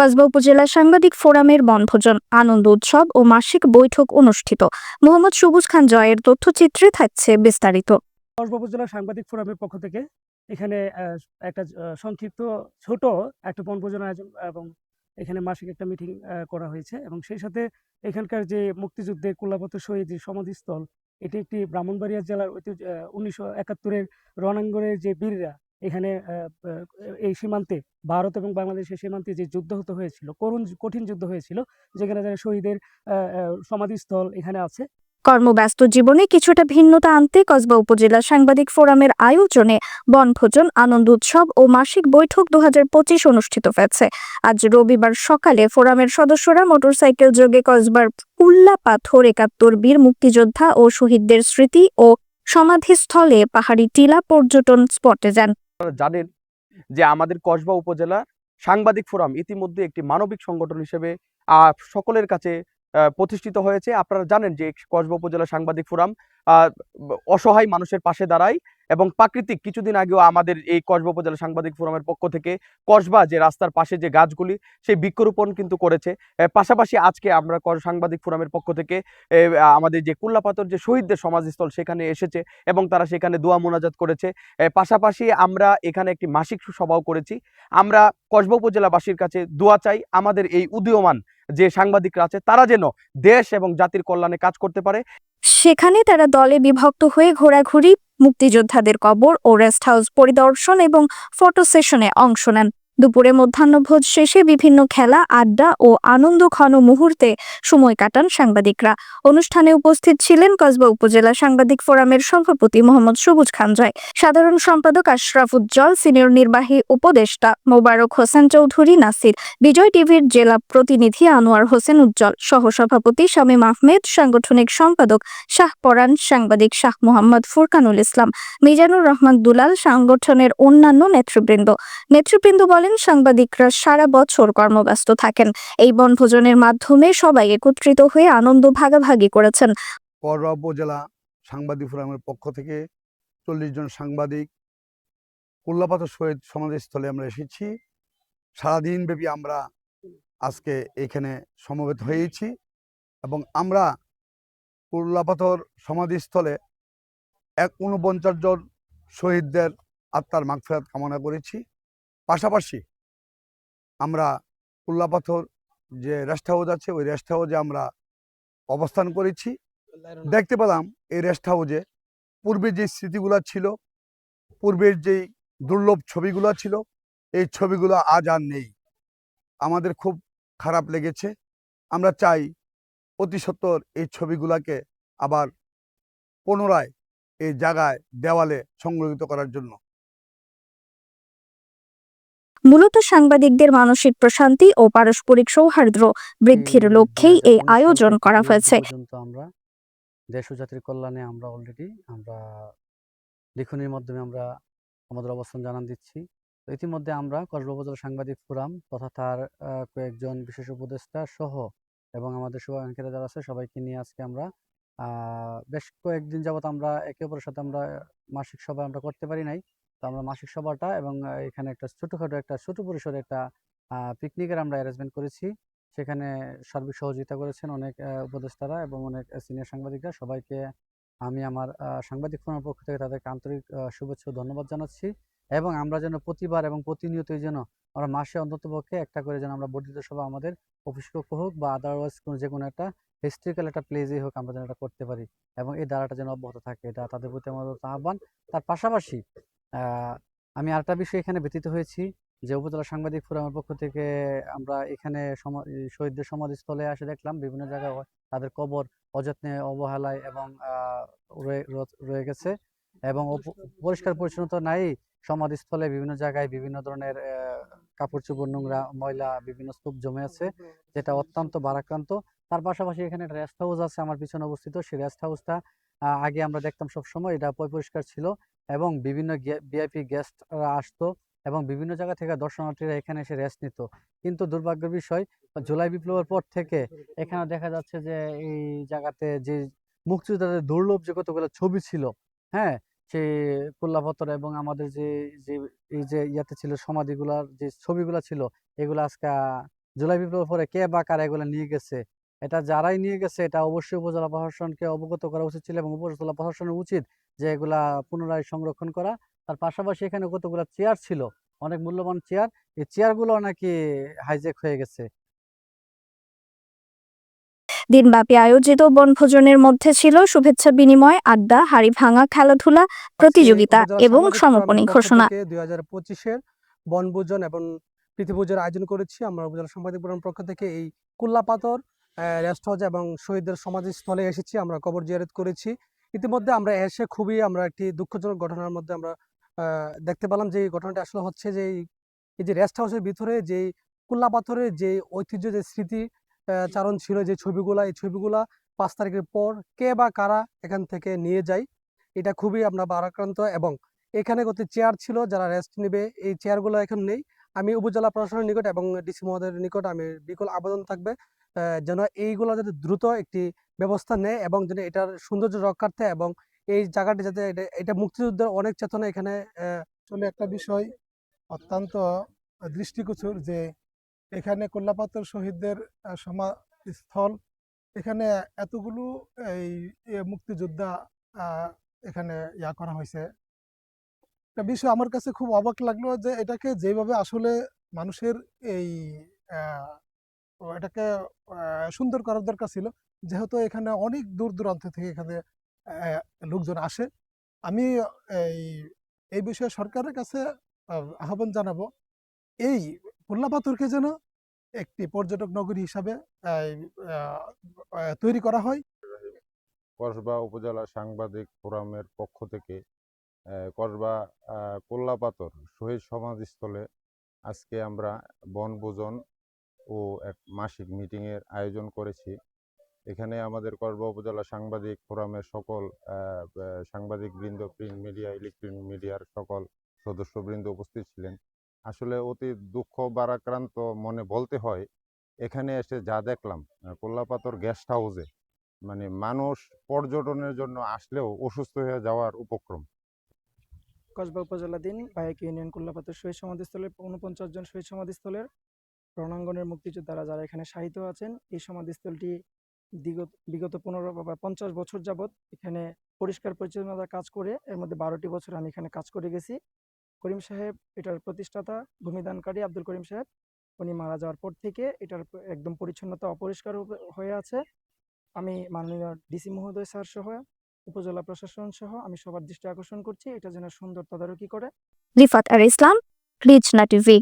কসবা উপজেলা সাংবাদিক ফোরামের বনভোজন, আনন্দ উৎসব ও মাসিক বৈঠক অনুষ্ঠিত। মোহাম্মদ সবুজ খান জয়ের তথ্যচিত্রে থাকছে বিস্তারিত। কসবা উপজেলা সাংবাদিক ফোরামের পক্ষ থেকে এখানে একটা সংক্ষিপ্ত, ছোট একটা বনভোজন আয়োজন এবং এখানে মাসিক একটা মিটিং করা হয়েছে এবং সেই সাথে এখানকার যে মুক্তিযুদ্ধের কুল্লাপত শহীদ সমাধিস্থল, এটি একটি ব্রাহ্মণবাড়িয়া জেলার ঐতিহ্য উনিশশো একাত্তরের রণাঙ্গনের যে বীররা এখানে এই সীমান্তে ভারত এবং বাংলাদেশের সীমান্তে যে যুদ্ধ হতে হয়েছিল, করুণ, কঠিন যুদ্ধ হয়েছিল, যেখানে যারা শহীদের সমাধিস্থল এখানে আছে। কর্মব্যস্ত জীবনে কিছুটা ভিন্নতা আনতে কসবা উপজেলা সাংবাদিক ফোরামের আয়োজনে বনভোজন, আনন্দ উৎসব ও মাসিক বৈঠক দু হাজার পঁচিশ অনুষ্ঠিত হয়েছে। আজ রবিবার সকালে ফোরামের সদস্যরা মোটরসাইকেল যোগে কসবার উল্লা পাথর, একাত্তর বীর মুক্তিযোদ্ধা ও শহীদদের স্মৃতি ও সমাধিস্থলে পাহাড়ি টিলা পর্যটন স্পটে যান। আপনারা জানেন যে আমাদের কসবা উপজেলা সাংবাদিক ফোরাম ইতিমধ্যে একটি মানবিক সংগঠন হিসেবে সকলের কাছে প্রতিষ্ঠিত হয়েছে। আপনারা জানেন যে কসবা উপজেলা সাংবাদিক ফোরাম অসহায় মানুষের পাশে দাঁড়ায় এবং প্রাকৃতিক কিছুদিন আগেও আমাদের এই কসবা উপজেলা সাংবাদিক ফোরামের পক্ষ থেকে কসবা যে রাস্তার পাশে যে গাছগুলি, সেই বৃক্ষরোপণ কিন্তু করেছে। পাশাপাশি আজকে আমরা সাংবাদিক ফোরামের পক্ষ থেকে আমাদের যে কুল্লাপাতর যে শহীদদের সমাধিস্থল সেখানে এসেছে এবং তারা সেখানে দোয়া মোনাজাত করেছে। পাশাপাশি আমরা এখানে একটি মাসিক সভাও করেছি। আমরা কসবা উপজেলাবাসীর কাছে দোয়া চাই। আমাদের এই উদীয়মান যে সাংবাদিকরা আছে, তারা যেন দেশ এবং জাতির কল্যাণে কাজ করতে পারে। সেখানে তারা দলে বিভক্ত হয়ে ঘোরাঘুরি, মুক্তিযোদ্ধাদের কবর ও রেস্ট হাউস পরিদর্শন এবং ফটো সেশনে অংশ নেন। দুপুরে মধ্যাহ্নভোজ শেষে বিভিন্ন খেলা, আড্ডা ও আনন্দ ঘন মুহূর্তে সময় কাটান সাংবাদিকরা। অনুষ্ঠানে উপস্থিত ছিলেন কসবা উপজেলা সাংবাদিক ফোরামের সভাপতি মোহাম্মদ সবুজ খান জয় সাধারণ সম্পাদক আশরাফ উজ্জ্বল সিনিয়র নির্বাহী উপদেষ্টা মোবারক হোসেন চৌধুরী, নাসির, বিজয় টিভির জেলা প্রতিনিধি আনোয়ার হোসেন উজ্জ্বল, সহসভাপতি শামীম আহমেদ, সাংগঠনিক সম্পাদক শাহ পরান সাংবাদিক শাহ মোহাম্মদ ফুরকানুল ইসলাম, মিজানুর রহমান দুলাল, সংগঠনের অন্যান্য নেতৃবৃন্দ। নেতৃবৃন্দ বলেন সাংবাদিকরা সারা বছর কর্মব্যস্ত থাকেন। এই বনভোজনের মাধ্যমে সবাই একত্রিত হয়ে আনন্দ ভাগাভাগি করেছেন। করবা উপজেলা সাংবাদিক ফোরামের পক্ষ থেকে চল্লিশ জন সাংবাদিক উল্লাপাত শহীদ সমাধিস্থলে আমরা এসেছি। সারাদিন ব্যাপী আমরা আজকে এখানে সমবেত হয়েছি এবং আমরা উল্লাপাথর সমাধিস্থলে এক উনপঞ্চাশ জন শহীদদের আত্মার মাগফেরাত কামনা করেছি। পাশাপাশি আমরা উল্লাপাথর যে রেস্ট হাউস আছে, ওই রেস্ট হাউসে আমরা অবস্থান করেছি। দেখতে পেলাম এই রেস্ট হাউসে পূর্বে যে স্মৃতিগুলো ছিল, পূর্বের যেই দুর্লভ ছবিগুলো ছিল, এই ছবিগুলো আজ আর নেই। আমাদের খুব খারাপ লেগেছে। আমরা চাই অতি সত্বর এই ছবিগুলোকে আবার পুনরায় এই জায়গায় দেওয়ালে সংরক্ষিত করার জন্য। মূলত সাংবাদিকদের মানসিক প্রশান্তি ও পারস্পরিক সৌহার্দ্য বৃদ্ধির লক্ষ্যেই এই আয়োজন করা হয়েছে। আমরা দেশ ও জাতির কল্যাণে আমরা অলরেডি আমরা লিখনির মাধ্যমে আমরা আমাদের অবস্থান জানান দিচ্ছি। ইতিমধ্যে আমরা কসবা উপজেলা সাংবাদিক ফোরাম তথা তার কয়েকজন বিশেষ উপদেষ্টা সহ এবং আমাদের শুভাকাঙ্ক্ষীরা যারা আছে সবাইকে নিয়ে আজকে আমরা আহ, বেশ কয়েকদিন যাবত আমরা একে অপরের সাথে আমরা মাসিক সভা আমরা করতে পারি নাই। তো আমরা মাসিক সভাটা এবং এখানে একটা ছোটখাটো একটা, ছোট পরিসরে একটা পিকনিকের আমরা অ্যারেঞ্জমেন্ট করেছি। সেখানে সার্বিক সহযোগিতা করেছেন অনেক উপদেষ্টারা এবং অনেক সিনিয়র সাংবাদিকরা। সবাইকে আমি আমার সাংবাদিক ফোরামের পক্ষ থেকে তাদেরকে আন্তরিক শুভেচ্ছা ও ধন্যবাদ জানাচ্ছি। এবং আমরা যেন প্রতিবার এবং প্রতিনিয়তই যেন আমরা মাসে অন্তত পক্ষে একটা করে যেন আমরা বর্ধিত সভা আমাদের অফিস কক্ষ হোক বা আদারওয়াইজ কোনো যে কোনো একটা হিস্ট্রিক্যাল একটা প্লেজেই হোক আমরা যেন এটা করতে পারি। এবং এই ধারাটা যেন অব্যাহত থাকে। এটা তাদের প্রতি আমাদের আহ্বান। তার পাশাপাশি আমি আরেকটা বিষয় এখানে ব্যতীত হয়েছি যে উপজেলা সাংবাদিক ফোরামের পক্ষ থেকে আমরা এখানে শহীদদের সমাধিস্থলে এসে দেখলাম বিভিন্ন জায়গায় তাদের কবর অযত্নে অবহেলায় এবং রয়ে গেছে এবং পরিষ্কার পরিচ্ছন্নতা নাই। সমাধিস্থলে বিভিন্ন জায়গায় বিভিন্ন ধরনের আহ, কাপড় চোপড় নোংরা ময়লা বিভিন্ন স্তূপ জমে আছে যেটা অত্যন্ত বারাক্রান্ত। তার পাশাপাশি এখানে একটা রেস্ট হাউস আছে আমার পিছনে অবস্থিত। সেই রেস্ট হাউসটা আগে আমরা দেখতাম সব সময় এটা পরিষ্কার ছিল। এবং বিভিন্ন ভিআইপি গেস্টরা আসতো এবং বিভিন্ন জায়গা থেকে দর্শনার্থীরা এখানে এসে রেস্ট নিত। কিন্তু দুর্ভাগ্যের বিষয়, জুলাই বিপ্লবের পর থেকে এখানে দেখা যাচ্ছে যে এই জায়গাতে যে মুক্তিযোদ্ধাদের দুর্লভ যে কতগুলো ছবি ছিল হ্যাঁ সেই কুল্লাপত্তর এবং আমাদের যে যে, এই যে ইয়াতে ছিল সমাধিগুলার যে ছবিগুলা ছিল, এগুলো আজকে জুলাই বিপ্লবের পরে কে বা কারা এগুলো নিয়ে গেছে, এটা যারাই নিয়ে গেছে, এটা অবশ্যই উপজেলা প্রশাসনকে অবগত করা উচিত ছিল এবং উপজেলা প্রশাসনের উচিত যে এগুলা পুনরায় সংরক্ষণ করা। তার পাশাপাশি এখানে কতগুলো চেয়ার ছিল অনেক মূল্যবান চেয়ার এই চেয়ারগুলো নাকি হাইজেক হয়ে গেছে। দিনব্যাপী আয়োজিত বনভোজনের মধ্যে ছিল শুভেচ্ছা বিনিময় আড্ডা হাড়ি ভাঙা খেলাধুলা প্রতিযোগিতা এবং সমাপনী ঘোষণা। দুই হাজার পঁচিশের বনভোজন এবং প্রীতিভোজের আয়োজন করেছি। আমরা উপজেলা সাংবাদিক ফোরামের পক্ষ থেকে এই কুল্লাপাতর রেস্ট হাউস এবং শহীদদের সমাধিস্থলে এসেছি। আমরা কবর জিয়ারত করেছি। ইতিমধ্যে আমরা এসে খুবই আমরা একটি দুঃখজনক ঘটনার মধ্যে আমরা দেখতে পেলাম যে এই ঘটনাটা আসলে হচ্ছে যে এই- যে রেস্ট হাউসের ভিতরে যে কুল্লা পাথরের যে ঐতিহ্য, যে স্মৃতি চারণ ছিল যে ছবিগুলা, এই ছবিগুলা পাঁচ তারিখের পর কে বা কারা এখান থেকে নিয়ে যায়, এটা খুবই আমরা বারাক্রান্ত এবং এখানে কত চেয়ার ছিল যারা রেস্ট নেবে, এই চেয়ারগুলো এখন নেই। আমি উপজেলা প্রশাসনের নিকট এবং ডিসি মহোদয়ের নিকট আমি বিকল আবেদন থাকবে। যেন এইগুলো যাতে দ্রুত একটি ব্যবস্থা নেয় এবং যেন এটার সৌন্দর্য রক্ষার্থে এবং এই জায়গাটি যাতে এটা- মুক্তিযুদ্ধের অনেক চেতনা এখানে আসলে একটা বিষয়। অত্যন্ত দৃষ্টিগোচর যে এখানে কল্লাপাতর শহীদদের সমাধিস্থল। এখানে এতগুলো এই মুক্তিযোদ্ধা এখানে ইয়া করা হয়েছে। একটা বিষয় আমার কাছে খুব অবাক লাগল যে এটাকে যেভাবে আসলে মানুষের এই এটাকে সুন্দর করার দরকার ছিল। যেহেতু এখানে অনেক দূর দূরান্ত থেকে এখানে লোকজন আসে। আমি এই এই বিষয়ে সরকারের কাছে আহ্বান জানাব, এই পাথরকে যেন একটি পর্যটক নগরী হিসাবে তৈরি করা হয়। কসবা উপজেলা সাংবাদিক ফোরামের পক্ষ থেকে কসবা কোল্লাপাতর শহীদ সমাধিস্থলে আজকে আমরা বনভোজন ও এক মাসিক মিটিংয়ের আয়োজন করেছি। এখানে আমাদের কসবা উপজেলা সাংবাদিক ফোরামের সকল আহ, সাংবাদিকবৃন্দ প্রিন্ট মিডিয়া ইলেকট্রনিক মিডিয়ার সকল সদস্যবৃন্দ উপস্থিত ছিলেন। আসলে অতি দুঃখ বারাক্রান্ত মনে বলতে হয় এখানে এসে যা দেখলাম কোল্লাপাতর গেস্ট হাউসে মানে মানুষ পর্যটনের জন্য আসলেও অসুস্থ হয়ে যাওয়ার উপক্রম। কসবা উপজেলাধীন বায়াক ইউনিয়ন কুল্লাপাতের শহীদ সমাধিস্থলের উনপঞ্চাশ জন শহীদ সমাধিস্থলের রণাঙ্গনের মুক্তিযোদ্ধারা যারা এখানে শায়িত আছেন, এই সমাধিস্থলটি বিগত পনেরো বা পঞ্চাশ বছর যাবৎ এখানে পরিষ্কার পরিচ্ছন্নতা কাজ করে, এর মধ্যে বারোটি বছর আমি এখানে কাজ করে গেছি। করিম সাহেব এটার প্রতিষ্ঠাতা, ভূমিদানকারী আব্দুল করিম সাহেব, উনি মারা যাওয়ার পর থেকে এটার একদম পরিচ্ছন্নতা অপরিষ্কার হয়ে- আছে। আমি মাননীয় ডিসি মহোদয় স্যার সহ, উপজেলা প্রশাসন সহ আমি সবার দৃষ্টি আকর্ষণ করছি, এটা যেন সুন্দর তদারকি করে। রিফাত আর ইসলাম রিচনা টিভি।